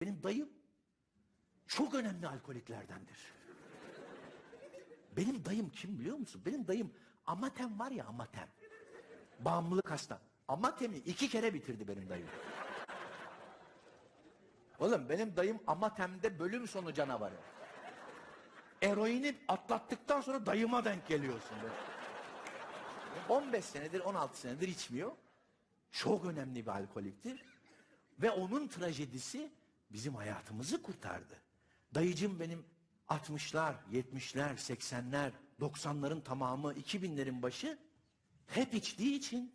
Benim dayım çok önemli alkoliklerdendir. Benim dayım kim biliyor musun? Benim dayım Amatem var ya Amatem. Bağımlılık hasta. Amatem'i iki kere bitirdi benim dayım. Oğlum benim dayım Amatem'de bölüm sonu canavarı. Eroini atlattıktan sonra dayıma denk geliyorsun. Be. 15 senedir 16 senedir içmiyor. Çok önemli bir alkoliktir. Ve onun trajedisi bizim hayatımızı kurtardı. Dayıcım benim 60'lar, 70'ler, 80'ler, 90'ların tamamı, 2000'lerin başı hep içtiği için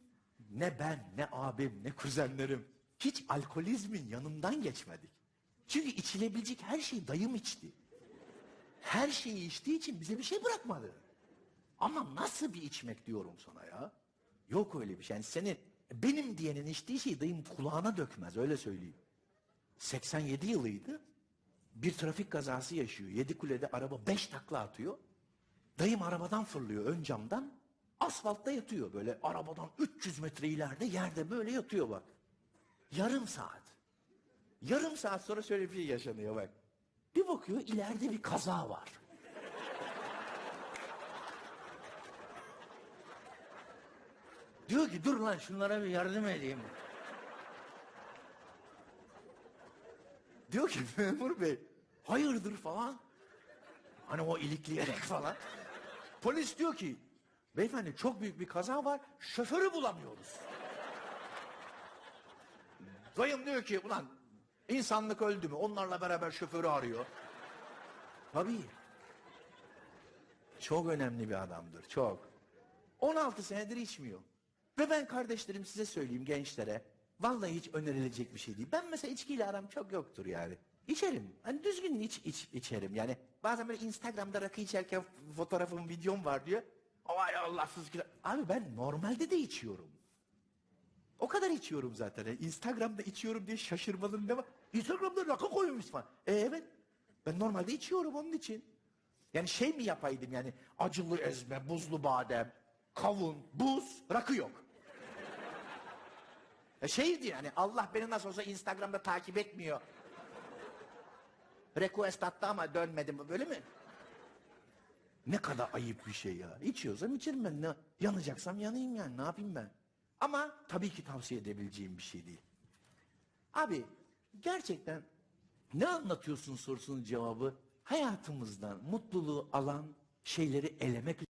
ne ben, ne abim, ne kuzenlerim hiç alkolizmin yanından geçmedik. Çünkü içilebilecek her şeyi dayım içti. Her şeyi içtiği için bize bir şey bırakmadı. Ama nasıl bir içmek diyorum sana ya? Yok öyle bir şey. Yani senin benim diyenin içtiği şeyi dayım kulağına dökmez öyle söyleyeyim. 87 yılıydı. Bir trafik kazası yaşıyor. Yedikule'de araba 5 takla atıyor. Dayım arabadan fırlıyor ön camdan. Asfaltta yatıyor böyle arabadan 300 metre ileride yerde böyle yatıyor bak. Yarım saat. Yarım saat sonra şöyle bir şey yaşanıyor bak. Bir bakıyor ileride bir kaza var. Diyor ki dur lan şunlara bir yardım edeyim. Diyor ki memur bey hayırdır falan. Hani o ilikleyerek falan. Polis diyor ki beyefendi çok büyük bir kaza var şoförü bulamıyoruz. Dayım diyor ki ulan insanlık öldü mü onlarla beraber şoförü arıyor. Tabii. Çok önemli bir adamdır çok. 16 senedir içmiyor. Ve ben kardeşlerim size söyleyeyim gençlere. Vallahi hiç önerilecek bir şey değil. Ben mesela içkiyle aram çok yoktur yani. İçerim. Hani düzgün iç, iç içerim yani. Bazen böyle Instagram'da rakı içerken fotoğrafım, videom var diyor. Vay Allahsız ki. Abi ben normalde de içiyorum. O kadar içiyorum zaten. Yani Instagram'da içiyorum diye şaşırmanın ne var? Instagram'da rakı koymuş falan. E evet. Ben normalde içiyorum onun için. Yani şey mi yapaydım yani acılı ezme, buzlu badem, kavun, buz, rakı yok. Ya şeydi yani Allah beni nasıl olsa Instagram'da takip etmiyor. Request attı ama dönmedim böyle mi? Ne kadar ayıp bir şey ya. İçiyorsam içerim ben. Ne, yanacaksam yanayım yani ne yapayım ben. Ama tabii ki tavsiye edebileceğim bir şey değil. Abi gerçekten ne anlatıyorsun sorusunun cevabı hayatımızdan mutluluğu alan şeyleri elemek